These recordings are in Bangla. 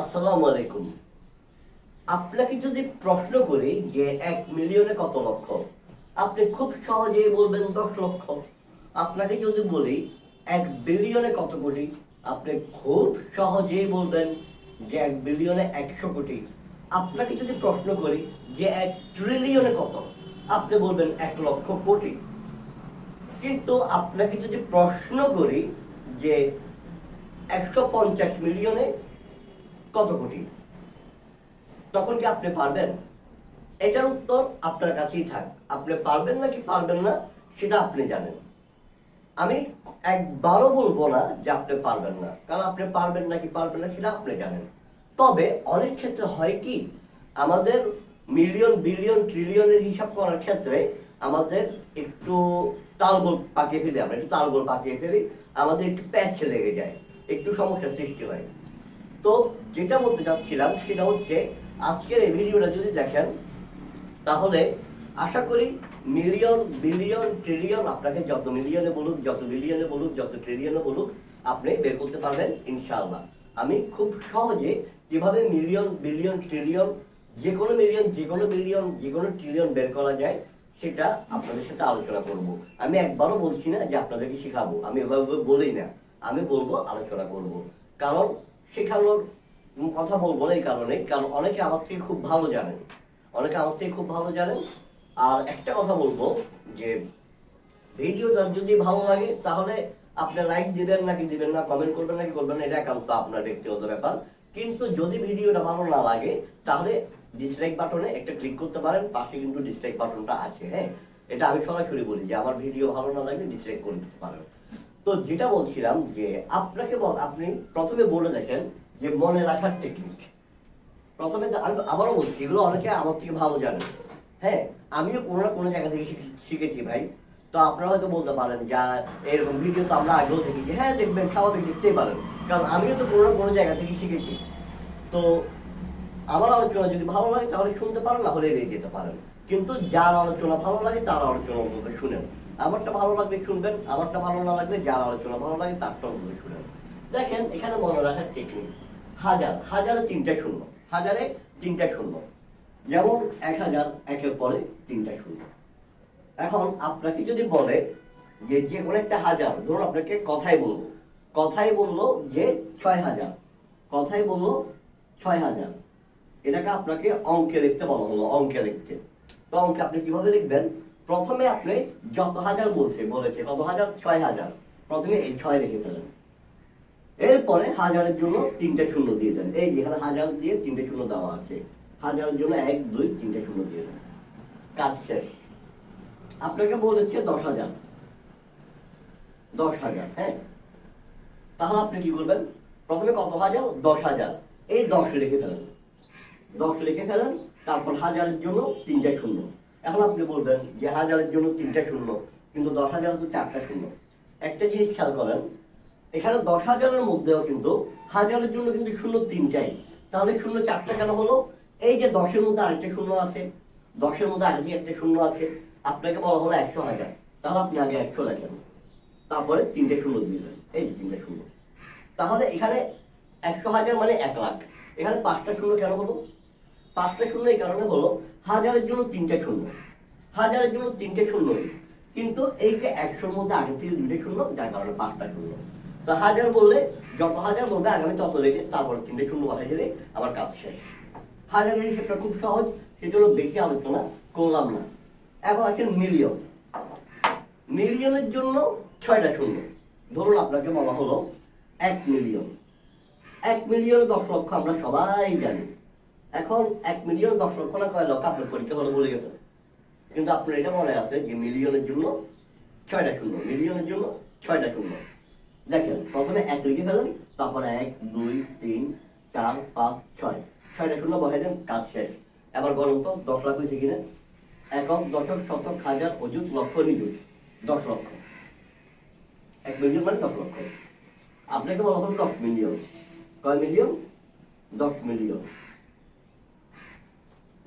আসসালামু আলাইকুম। আপনাকে যদি প্রশ্ন করি যে এক মিলিয়নে কত লক্ষ, আপনি খুব সহজেই বলবেন দশ লক্ষ। আপনাকে যদি বলি এক বিলিয়নে কত কোটি, আপনি খুব সহজেই বলবেন যে এক বিলিয়নে একশো কোটি। আপনাকে যদি প্রশ্ন করি যে এক ট্রিলিয়নে কত, আপনি বলবেন এক লক্ষ কোটি। কিন্তু আপনাকে যদি প্রশ্ন করি যে একশো পঞ্চাশ মিলিয়নে কত কোটি? তখন কি আপনি পারবেন? এটার উত্তর আপনার কাছেই থাক। আপনি পারবেন নাকি পারবেন না, সেটা আপনি জানেন। আমি একবারও বলব না যে আপনি পারবেন না। কারণ আপনি পারবেন নাকি পারবেন না, সেটা আপনি জানেন। তবে অনেক ক্ষেত্রে হয় কি, আমাদের মিলিয়ন, বিলিয়ন, ট্রিলিয়নের হিসাব করার ক্ষেত্রে আমাদের একটু তালগোল পাকিয়ে ফেলি আমরা, একটু তালগোল পাকিয়ে ফেলি, আমাদের একটু প্যাচ লেগে যায়, একটু সমস্যার সৃষ্টি হয়। তো যেটা বলতে চাচ্ছিলাম সেটা হচ্ছে আজকের এই ভিডিওটা যদি দেখেন, তাহলে আশা করি মিলিয়ন বিলিয়ন ট্রিলিয়ন আপনাকে যত মিলিয়নে বলুক, যত বিলিয়নে বলুক, যত ট্রিলিয়নে বলুক, আপনি বের করতে পারবেন ইনশাআল্লাহ। আমি খুব সহজে যেভাবে মিলিয়ন বিলিয়ন ট্রিলিয়ন যে কোনো মিলিয়ন যে কোনো বিলিয়ন যে কোনো ট্রিলিয়ন বের করা যায়, সেটা আপনাদের সাথে আলোচনা করব। আমি একবারও বলছি না যে আপনাদেরকে শেখাবো, আমি এভাবে বলেই না, আমি বলব, আলোচনা করব। কারণ শেখানোর কথা বলব এই কারণে, কারণ অনেকে আমার থেকে খুব ভালো জানেন। অনেকে আমার থেকে খুব ভালো জানেন। আর একটা কথা বলব যে ভিডিওটা যদি ভালো লাগে, তাহলে আপনি লাইক দিবেন নাকি দিবেন না কমেন্ট করবেন নাকি করবেন না, এটা একান্ত আপনার ব্যক্তিগত ব্যাপার। কিন্তু যদি ভিডিওটা ভালো না লাগে, তাহলে ডিসলাইক বাটনে একটা ক্লিক করতে পারেন, পাশে কিন্তু ডিসলাইক বাটনটা আছে হ্যাঁ? এটা আমি সরাসরি বলি যে, আমার ভিডিও ভালো না লাগলে ডিসলাইক করে দিতে পারেন। তো যেটা বলছিলাম যে আপনাকে বল, আপনি প্রথমে বলে দেখেন যে মনে রাখার টেকনিক প্রথমে আমি আবারও বলছি, এগুলো অনেকে আমার থেকে ভালো জানে হ্যাঁ আমিও কোনো না কোনো জায়গা থেকে শিখে- শিখেছি ভাই। তো আপনারা হয়তো বলতে পারেন যা এরকম ভিডিও তো আমরা আগেও দেখেছি। হ্যাঁ দেখবেন, স্বাভাবিক, দেখতেই পারেন। কারণ আমিও তো কোনো না কোনো জায়গা থেকে শিখেছি। তো আমার আলোচনা যদি ভালো লাগে, তাহলে শুনতে পারেন, না হলে এড়িয়ে যেতে পারেন। কিন্তু যার আলোচনা ভালো লাগে, তার আলোচনা অন্তত শুনেন। আমারটা ভালো লাগলে শুনবেন, আমারটা ভালো না লাগলে যার আলোচনা ভালো লাগে তারটা অন্তত শুনেন দেখেন, এখানে মনে রাখার টেকনিক হাজার, হাজারে তিনটা শূন্য, হাজারে তিনটা শূন্য। যেমন এক হাজার, একের পরে তিনটা শূন্য। এখন আপনাকে যদি বলে যে যে কোনো একটা হাজার, ধরুন আপনাকে কথাই বলব। কথাই বলল যে, ছয় হাজার। কথাই বলল ছয় হাজার। এটাকে আপনাকে অঙ্কে লিখতে বলা হলো, অঙ্কে লিখতে। তো অঙ্কে আপনি কীভাবে লিখবেন? প্রথমে আপনি যত হাজার বলছে বলেছে কত হাজার? ছয় হাজার। প্রথমে এই ছয় লিখে ফেলেন। এরপরে হাজারের জন্য তিনটে শূন্য দিয়ে দেন। এই যেখানে হাজার দিয়ে তিনটে শূন্য দেওয়া আছে, হাজারের জন্য এক, দুই, তিনটে শূন্য দিয়ে দেন। কাজ শেষ। আপনাকে বলেছে দশ হাজার। দশ হাজার হ্যাঁ? তাহলে আপনি কি করবেন? প্রথমে কত হাজার? দশ হাজার। এই দশ লিখে ফেলেন। দশ লিখে ফেলেন, তারপর হাজারের জন্য তিনটা শূন্য। এখন আপনি বলবেন যে হাজারের জন্য তিনটা শূন্য, কিন্তু দশ হাজারের তো চারটা শূন্য। একটা জিনিস খেয়াল করেন, এখানে দশ হাজারের মধ্যেও কিন্তু হাজারের জন্য কিন্তু শূন্য তিনটাই। তাহলে শূন্য চারটা কেন হলো? এই যে দশের মধ্যে আরেকটা শূন্য আছে, দশের মধ্যে আরেকটি একটা শূন্য আছে, আপনাকে বলা হলো একশো হাজার। তাহলে আপনি আগে একশো লেখেন। তারপরে তিনটে শূন্য দিয়ে দেন। এই যে তিনটে শূন্য। তাহলে এখানে একশো হাজার মানে এক লাখ। এখানে পাঁচটা শূন্য কেন হলো? পাঁচটা শূন্য এই কারণে হলো হাজারের জন্য তিনটে শূন্য। হাজারের জন্য তিনটে শূন্য কিন্তু এই যে একশোর মধ্যে আগে থেকে দুটো শূন্য, যার কারণে পাঁচটা শূন্য। তো হাজার বললে, যত হাজার বলবে আগামী তত লেগে তারপরে তিনটে শূন্য বসাই দিলে আমার কাজ শেষ। হাজারের হিসেবটা খুব সহজ, সেটা হলো বেশি আলোচনা করলাম না। এখন আসেন মিলিয়ন। মিলিয়নের জন্য ছয়টা শূন্য। ধরুন আপনাকে বলা হলো এক মিলিয়ন। এক মিলিয়ন দশ লক্ষ আমরা সবাই জানি। এখন এক মিলিয়ন দশ লক্ষ না কয় লক্ষ আপনার পরীক্ষা ভালো বলে গেছে। কিন্তু আপনার এটা মনে আছে যে মিলিয়নের জন্য ছয়টা শূন্য মিলিয়নের জন্য ছয়টা শূন্য। দেখেন, প্রথমে এক লিখে ফেলেন, তারপরে এক, দুই, তিন, চার, পাঁচ, ছয়। ছয়টা শূন্য বসাই দেন, কাজ শেষ। এবার গরম তো, দশ লাখ হয়েছে কিনা? একক দশক শতক হাজার অযুত লক্ষ নিযুত, দশ লক্ষ। এক মিলিয়ন মানে দশ লক্ষ। আপনাকে বলা হলো দশ মিলিয়ন কয় মিলিয়ন দশ মিলিয়ন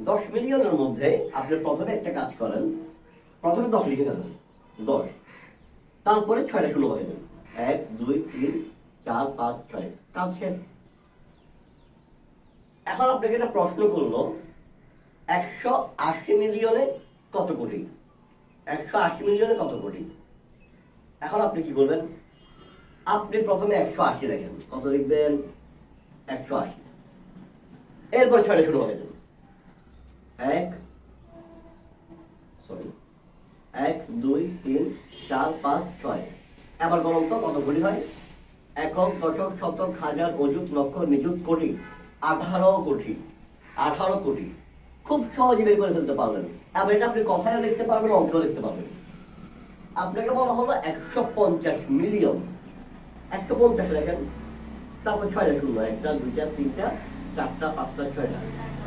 দশ মিলিয়নের মধ্যে আপনি প্রথমে একটা কাজ করেন, প্রথমে দশ লিখে ফেলেন দশ। তারপরে ছয়টা শুরু হয়ে যাবে। এক, দুই, তিন, চার, পাঁচ, ছয়। কাজ শেষ। এখন আপনাকে একটা প্রশ্ন করল, একশো আশি মিলিয়নে কত কোটি? একশো আশি মিলিয়নে কত কোটি? এখন আপনি কি করবেন? আপনি প্রথমে একশো আশি লেখেন কত লিখবেন? একশো আশি। এরপর ছয়টা শুরু হবে এক সরি এক, দুই, তিন, চার, পাঁচ, ছয়। এবার বলুন তো কত কোটি হয়? একক, দশক, শতক, হাজার, অযুত, লক্ষ, নিযুত, কোটি। আঠারো কোটি। আঠারো কোটি। খুব সহজে বের করে ফেলতে পারবেন এবার এটা আপনি কথায় লিখতে পারবেন অঙ্কেও লিখতে পারবেন। আপনাকে বলা হলো একশো পঞ্চাশ মিলিয়ন। একশো পঞ্চাশ লেখেন। তারপর ছয়টা শূন্য একটা, দুইটা, তিনটা চারটা, পাঁচটা, ছয়টা।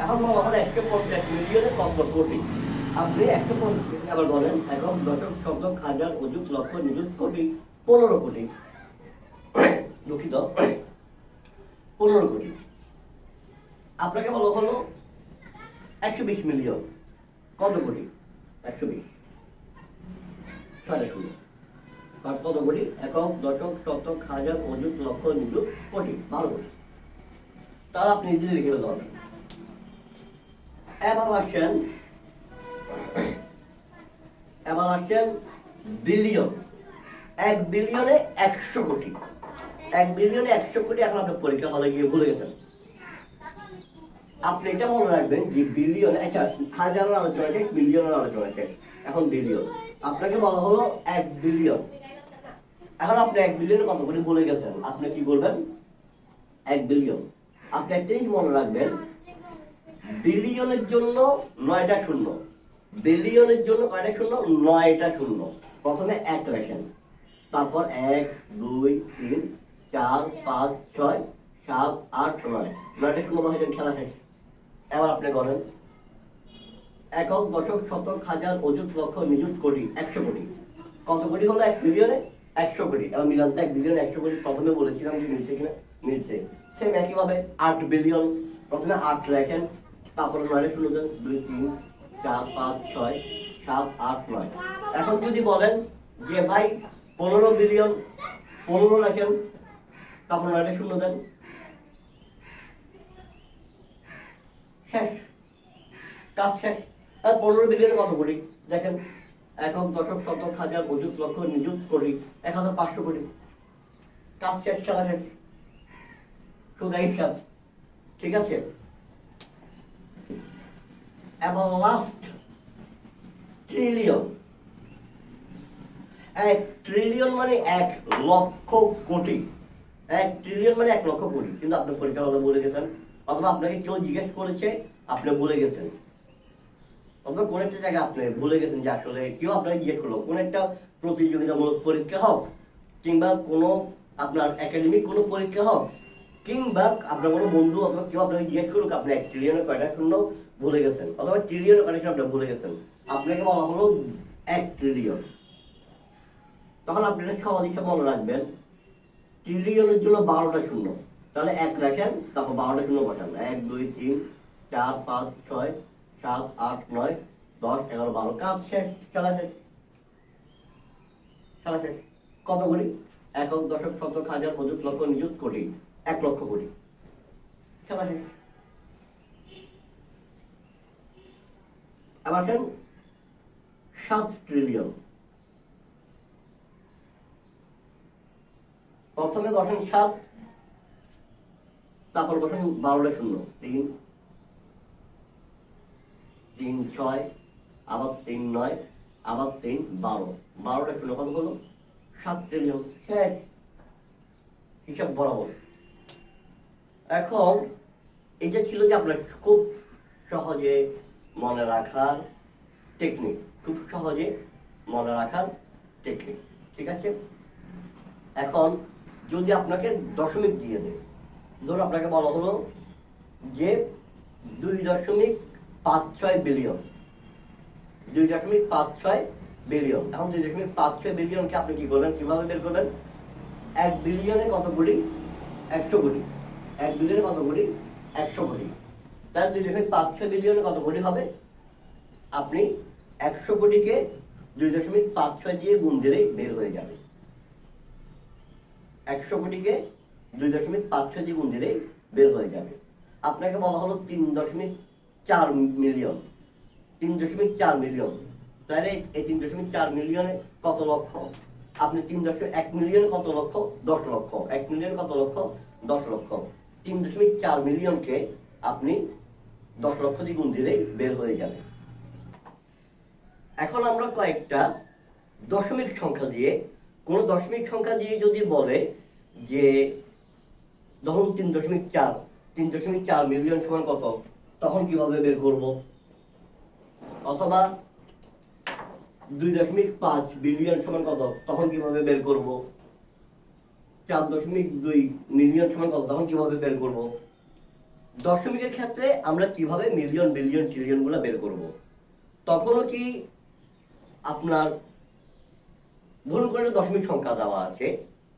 এখন বলা হলো একশো পঞ্চাশ মিলিয়নে কত কোটি আপনি একশো পঞ্চাশ আবার বলেন একক দশক, শতক, হাজার, অযুত, লক্ষ, নিযুত কোটি, পনেরো কোটি। দুঃখিত। পনেরো কোটি। আপনাকে বলা হলো একশো বিশ মিলিয়ন। কত কোটি? একশো বিশ। শূন্য তার কত কোটি? একক, দশক, শতক, হাজার, অযুত, লক্ষ, নিযুত কোটি। বারো কোটি। তাহলে আপনি ইজিলি লিখে ফেলতে পারবেন এবার আসেন এবার আসেন বিলিয়ন এক বিলিয়নে একশো কোটি। এক বিলিয়নে একশো কোটি এখন আপনার পরীক্ষা হলে গিয়ে ভুলে গেছেন। আপনি এটা মনে রাখবেন যে বিলিয়ন আচ্ছা হাজারের আলোচনা আছে বিলিয়নের আলোচনা শেষ। এখন বিলিয়ন আপনাকে বলা হলো এক বিলিয়ন এখন আপনি এক বিলিয়নে কত কোটি বলে গেছেন? আপনি কি বলবেন? এক বিলিয়ন আপনি একটা জিনিস মনে রাখবেন বিলিয়নের জন্য নয়টা শূন্য। বিলিয়নের জন্য কয়টা শূন্য? নয়টা শূন্য। প্রথমে এক লেখেন তারপর এক, দুই, তিন, চার, পাঁচ, ছয়, সাত, আট, নয়। নয়টা শূন্য বসাইছেন খেলা শেষ। এবার আপনি করেন। একক দশক শতক হাজার অযুত লক্ষ নিযুত কোটি, একশো কোটি। কত কোটি হলো এক বিলিয়নে একশো কোটি এবার মিলান তো এক বিলিয়ন একশো কোটি প্রথমে বলেছিলাম যে মিলছে কিনা? মিলছে। সেম একইভাবে আট বিলিয়ন প্রথমে আট লেখেন তারপরে নয়টা শূন্য দেন দুই, তিন, চার, পাঁচ, ছয়, সাত, আট, নয়। এখন যদি বলেন যে ভাই পনেরো বিলিয়ন পনেরো লেখেন তারপর নয়টা শূন্য দেন শেষ। কাজ শেষ। আর পনেরো বিলিয়নে কত কোটি? দেখেন। একক দশক শতক হাজার অযুত লক্ষ নিযুত কোটি এক হাজার পাঁচশো কোটি। কাজ শেষ, খেলা শেষ। হিসাব ঠিক আছে? এবং লাস্ট ট্রিলিয়ন এক ট্রিলিয়ন মানে এক লক্ষ কোটি। এক ট্রিলিয়ন মানে এক লক্ষ কোটি। কিন্তু আপনি পরীক্ষা বলে গেছেন। অথবা আপনাকে কেউ জিজ্ঞেস করেছে, আপনি বলে গেছেন। অথবা কোন একটা জায়গায় আপনি ভুলে গেছেন যে আসলে কেউ আপনাকে জিজ্ঞেস করল? কোন একটা প্রতিযোগিতামূলক পরীক্ষা হোক, কিংবা কোনো আপনার একাডেমিক কোনো পরীক্ষা হোক, কিংবা আপনার কোনো বন্ধু অথবা কেউ আপনাকে জিজ্ঞেস করুক, আপনি এক ট্রিলিয়নের কয়টা শূন্য ভুলে গেছেন, অথবা ট্রিলিয়নের কয়টা আপনি ভুলে গেছেন, আপনাকে বলা হলো এক ট্রিলিয়ন তখন আপনি একটা সহজ মনে রাখবেন ট্রিলিয়নের জন্য বারোটা শূন্য। তাহলে এক রাখেন, তারপর বারোটা শূন্য বসান। এক, দুই, তিন, চার, পাঁচ, ছয় সাত আট, নয়, দশ, এগারো, বারো। কাজ শেষ, খেলা শেষ। খেলা শেষ। কত কোটি একক দশক শতক হাজার অযুত লক্ষ নিযুত, কোটি। এক লক্ষ কোটি। খেলা শেষ। এবার আসেন সাত ট্রিলিয়ন প্রথমে বসেন সাত, তারপর বসেন বারোটা শূন্য। তিন তিন ছয়, আবার তিন নয়, আবার তিন বারো। বারোটা শূন্য কত হলো সাত ট্রিলিয়ন শেষ। হিসাব বরাবর। এখন এটা ছিল যে আপনার খুব সহজে মনে রাখার টেকনিক খুব সহজে মনে রাখার টেকনিক ঠিক আছে? এখন যদি আপনাকে দশমিক দিয়ে দেয়, ধরুন আপনাকে বলা হলো যে দুই দশমিক পাঁচ ছয় বিলিয়ন দুই দশমিক পাঁচ ছয় বিলিয়ন এখন দুই দশমিক পাঁচ ছয় বিলিয়নকে আপনি কি করবেন, কীভাবে বের করবেন? এক বিলিয়নে কত কোটি একশো কোটি এক বিলিয়নে কত কোটি একশো কোটি তাহলে দুই দশমিক পাঁচ ছয় বিলিয়নে কত কোটি হবে? আপনি একশো কোটিকে দুই দশমিক পাঁচ ছয় দিয়ে গুণ দিলেই বের হয়ে যাবে। একশো কোটিকে দুই দশমিক পাঁচ ছয় দিয়ে গুণ দিলেই বের হয়ে যাবে। আপনাকে বলা হলো তিন দশমিক চার মিলিয়ন। তিন দশমিক চার মিলিয়ন। তাহলে এই তিন দশমিক চার মিলিয়নে কত লক্ষ? আপনি তিন দশমিক এক মিলিয়নে কত লক্ষ? দশ লক্ষ। এক মিলিয়নে কত লক্ষ? দশ লক্ষ। তিন দশমিক চার মিলিয়নকে আপনি দশ লক্ষ দিয়ে গুণ দিলেই বের হয়ে যাবে। এখন আমরা কয়েকটা দশমিক সংখ্যা দিয়ে, কোনো দশমিক সংখ্যা দিয়ে যদি বলে যে, ধরুন তিন দশমিক চার, তিন দশমিক চার মিলিয়ন সমান কত? তখন কীভাবে বের করব? অথবা দুই দশমিক পাঁচ বিলিয়ন সমান কত? তখন কীভাবে বের করব? চার দশমিক দুই মিলিয়ন সমান কত? তখন কীভাবে বের করব? দশমিকের ক্ষেত্রে আমরা কীভাবে মিলিয়ন, বিলিয়ন ট্রিলিয়নগুলো বের করব? তখনও কি আপনার ধরুন করে একটা দশমিক সংখ্যা দেওয়া আছে,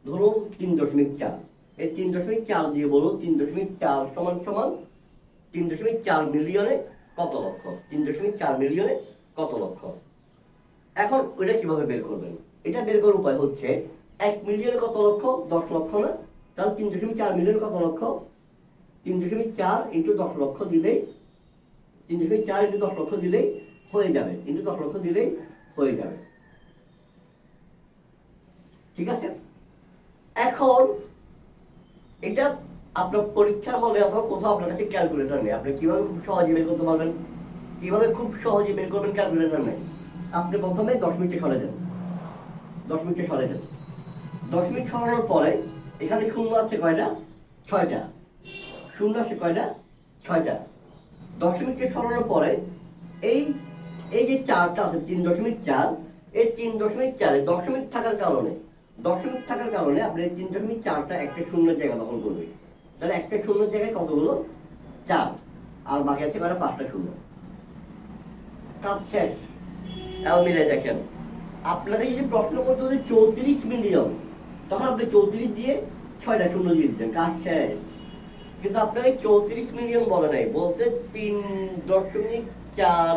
ধরুন তিন দশমিক চার। এই তিন দশমিক চার দিয়ে বলুন তিন দশমিক চার সমান সমান তিন দশমিক চার মিলিয়নে কত লক্ষ? তিন দশমিক চার মিলিয়নে কত লক্ষ? এখন ওইটা কীভাবে বের করবেন? এটা বের করার উপায় হচ্ছে এক মিলিয়নে কত লক্ষ? দশ লক্ষ না। তাহলে তিন দশমিক চার মিলিয়নে কত লক্ষ? তিন দশমিক চার ইন্টু দশ লক্ষ দিলেই, তিন দশমিক চার ইন্টু দশ লক্ষ দিলেই হয়ে যাবে। ইন্টু দশ লক্ষ দিলেই হয়ে যাবে। ঠিক আছে? এখন এটা আপনার পরীক্ষার হলে অথবা কোথাও আপনার কাছে ক্যালকুলেটর নেই। আপনি কীভাবে খুব সহজে বের করতে পারবেন? কীভাবে খুব সহজে বের করবেন ক্যালকুলেটর নেই? আপনি প্রথমে দশ মিনিটে সরে যান। দশ মিনিটে সরে যান। দশ মিনিট সরানোর পরে এখানে শূন্য আছে কয়টা? ছয়টা। শূন্য আছে কয়টা? ছয়টা। দশ মিনিটে সরানোর পরে এই এই যে চারটা আছে, তিন দশমিক চার, এই তিন দশমিক চারে দশমিক থাকার কারণে দশমিক থাকার কারণে আপনি তিন দশমিক চারটা একটা শূন্য জায়গা দখল করবে তাহলে একটা শূন্যের জায়গায় কতগুলো? চার। আর বাকি আছে কয়টা? পাঁচটা শূন্য। কাজ শেষ। এখন মিলে দেখেন। আপনাকে যদি প্রশ্ন করতে হচ্ছে চৌত্রিশ মিলিয়ন, তখন আপনি চৌত্রিশ দিয়ে ছয়টা শূন্য দিয়ে দিচ্ছেন কাজ শেষ। কিন্তু আপনাকে চৌত্রিশ মিলিয়ন বলে নাই, বলছে তিন দশমিক চার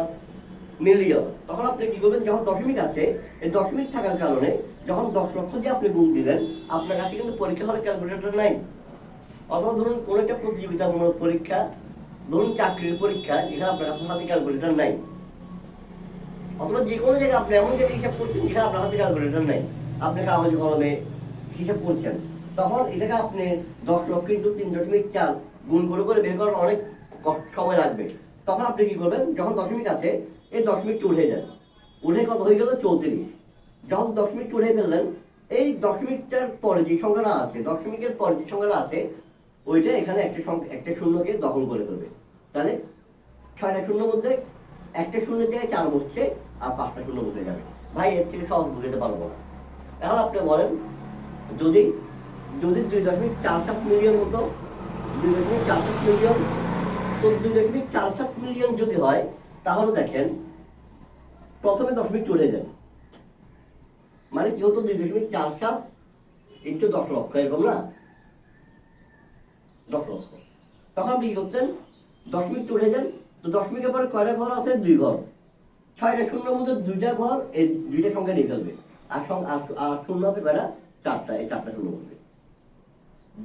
মিলিয়ন। তখন আপনি কি করবেন? যখন দশমিক আছে, এই দশমিক থাকার কারণে যখন দশ লক্ষ দিয়ে আপনি গুণ দিলেন, আপনার কাছে কিন্তু পরীক্ষা হলে ক্যালকুলেটর নাই। অথবা ধরুন কোনো একটা প্রতিযোগিতামূলক পরীক্ষা, ধরুন চাকরির পরীক্ষা, যেখানে আপনার কাছে হাতে ক্যালকুলেটর নাই। অথবা যে কোনো জায়গায় আপনি এমন জায়গায় হিসাব করছেন যেখানে আপনার হাতে ক্যালকুলেটর নেই। আপনি কাগজ কলমে হিসাব করছেন। তখন এটাকে আপনি দশ লক্ষ ইন্টু তিন দশমিক চার গুণ করে করে বের করার অনেক সময় লাগবে। তখন আপনি কি করবেন? যখন দশমিক আছে, এই দশমিকটা উঠে যান উঠে কত হয়ে গেল? চৌত্রিশ। যখন দশমিকটা উঠে ফেললেন, এই দশমিকটার পরে যে সংখ্যাটা আছে, দশমিকের পরে যে সংখ্যাটা আছে ওইটা এখানে একটা একটা শূন্যকে দখল করে ফেলবে তাহলে ছয়টা শূন্য মধ্যে একটা শূন্য জায়গায় চার বসছে আর পাঁচটা শূন্য বসে যাবে। ভাই, এর থেকে সহজ বুঝতে পারব না। এখন আপনি বলেন, যদি যদি দুই দশমিক চার সাত মিলিয়ন হতো, দুই দশমিক চার সাত মিলিয়ন, তো দুই দশমিক চার সাত মিলিয়ন যদি হয়, তাহলে দেখেন, প্রথমে দশমিক চলে যান মানে যেহেতু দুই দশমিক চার সাত ইন্টু দশ লক্ষ, এরকম না? দশ তখন আপনি কি করতেন? দশমিক চলে যান। তো দশমিকের পরে কয়টা ঘর আছে? দুই ঘর। ছয়টা শূন্যের মধ্যে দুইটা ঘর এই দুইটা সংখ্যা নিয়ে ফেলবে। আর- আর শূন্য আছে কয়টা? চারটা। এই চারটা শূন্য বলবে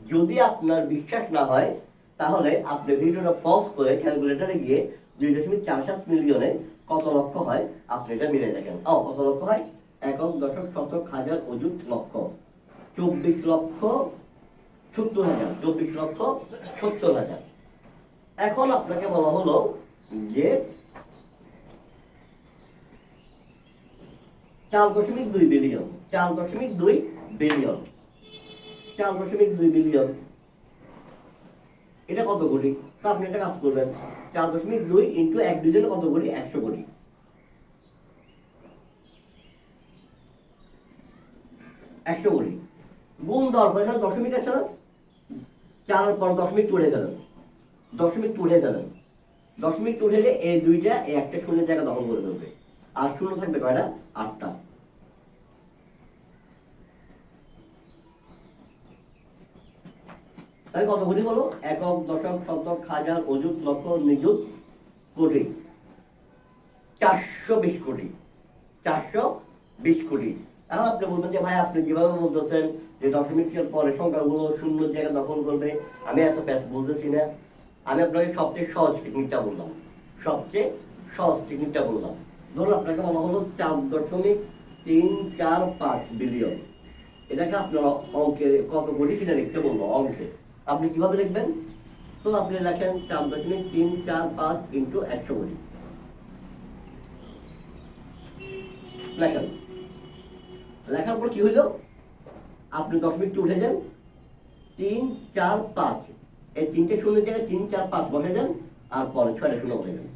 যদি আপনার বিশ্বাস না হয়, তাহলে আপনি ভিডিওটা পজ করে ক্যালকুলেটারে গিয়ে দুই দশমিক চার সাত মিলিয়নে কত লক্ষ হয়, আপনি এটা মিলে দেখেন। ও, কত লক্ষ হয়? একক দশক শতক হাজার অযুত লক্ষ। চব্বিশ লক্ষ সত্তর হাজার। চব্বিশ লক্ষ সত্তর হাজার। এখন আপনাকে বলা হলো যে চার দশমিক দুই বিলিয়ন, চার দশমিক দুই বিলিয়ন। চার দশমিক দুই বিলিয়ন। এটা কত কোটি? তো আপনি একটা কাজ করবেন, চার দশমিক দুই ইন্টু এক বিলিয়ন কত কোটি? একশো কোটি। একশো কোটি। গুণ দেওয়ার পর দশমিক আছে না? চার পর দশমিক তুলে গেলেন দশমিক তুলে গেলেন দশমিক তুলে গেলে। এই দুইটা, এই একটা শূন্যের জায়গা দখল করে দেবে আর শূন্য থাকবে কয়টা? আটটা। তাহলে কত কোটি হলো একক, দশক, শতক, হাজার, অযুত, লক্ষ, নিযুত, কোটি। চারশো বিশ কোটি। চারশো বিশ কোটি। এখন আপনি বলবেন যে, ভাই, আপনি যেভাবে বলতেছেন যে দশমিকের পরে সংখ্যাগুলো শূন্য জায়গা দখল করবে, আমি এত প্যাস বুঝতেছি না। আমি আপনাকে সবচেয়ে সহজ টেকনিকটা বললাম। সবচেয়ে সহজ টেকনিকটা বললাম। ধরুন আপনাকে বলা হলো চার দশমিক তিন চার পাঁচ বিলিয়ন এটাকে আপনারা অঙ্কে কত কোটি সেটা লিখতে বলল অঙ্কে। আপনি কীভাবে লিখবেন? তো আপনি লেখেন চার দশমিক তিন চার পাঁচ ইন্টু একশো কোটি লেখেন। লেখার পর কি হলো আপনি দশমিকটা উঠে যান। তিন, চার, পাঁচ। এই তিনটে শূন্যের জায়গায় তিন, চার, পাঁচ বসে যান, আর পরে ছয়টা শূন্য বসে যান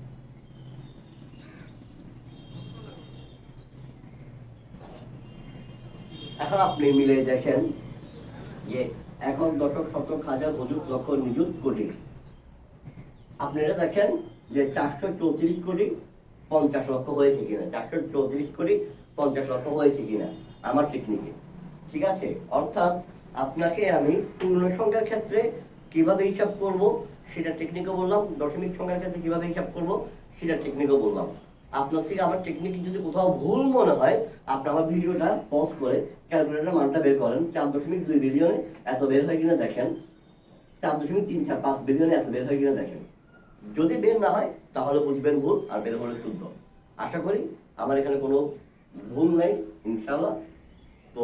এখন আপনি মিলে দেখেন যে এখন দশক শতক হাজার অযুত লক্ষ নিযুত কোটি। আপনারা দেখেন যে চারশো চৌত্রিশ কোটি পঞ্চাশ লক্ষ হয়েছে কিনা। চারশো চৌত্রিশ কোটি পঞ্চাশ লক্ষ হয়েছে কিনা। আমার টেকনিকে ঠিক আছে? অর্থাৎ আপনাকে আমি পূর্ণ সংখ্যার ক্ষেত্রে কীভাবে হিসাব করব সেটা টেকনিকও বললাম, দশমিক সংখ্যার ক্ষেত্রে কীভাবে হিসাব করব সেটা টেকনিকও বললাম। আপনার থেকে আমার টেকনিক যদি কোথাও ভুল মনে হয়, আপনি আমার ভিডিওটা পজ করে ক্যালকুলেটার মানটা বের করেন। চার দশমিক দুই বিলিয়নে এত বের হয় কিনা দেখেন। চার দশমিক তিন চার পাঁচ বিলিয়নে এত বের হয় কিনা দেখেন। যদি বের না হয়, তাহলে বুঝবেন ভুল আর বের হলে শুদ্ধ। আশা করি আমার এখানে কোনো ভুল নেই, ইনশাআল্লাহ। তো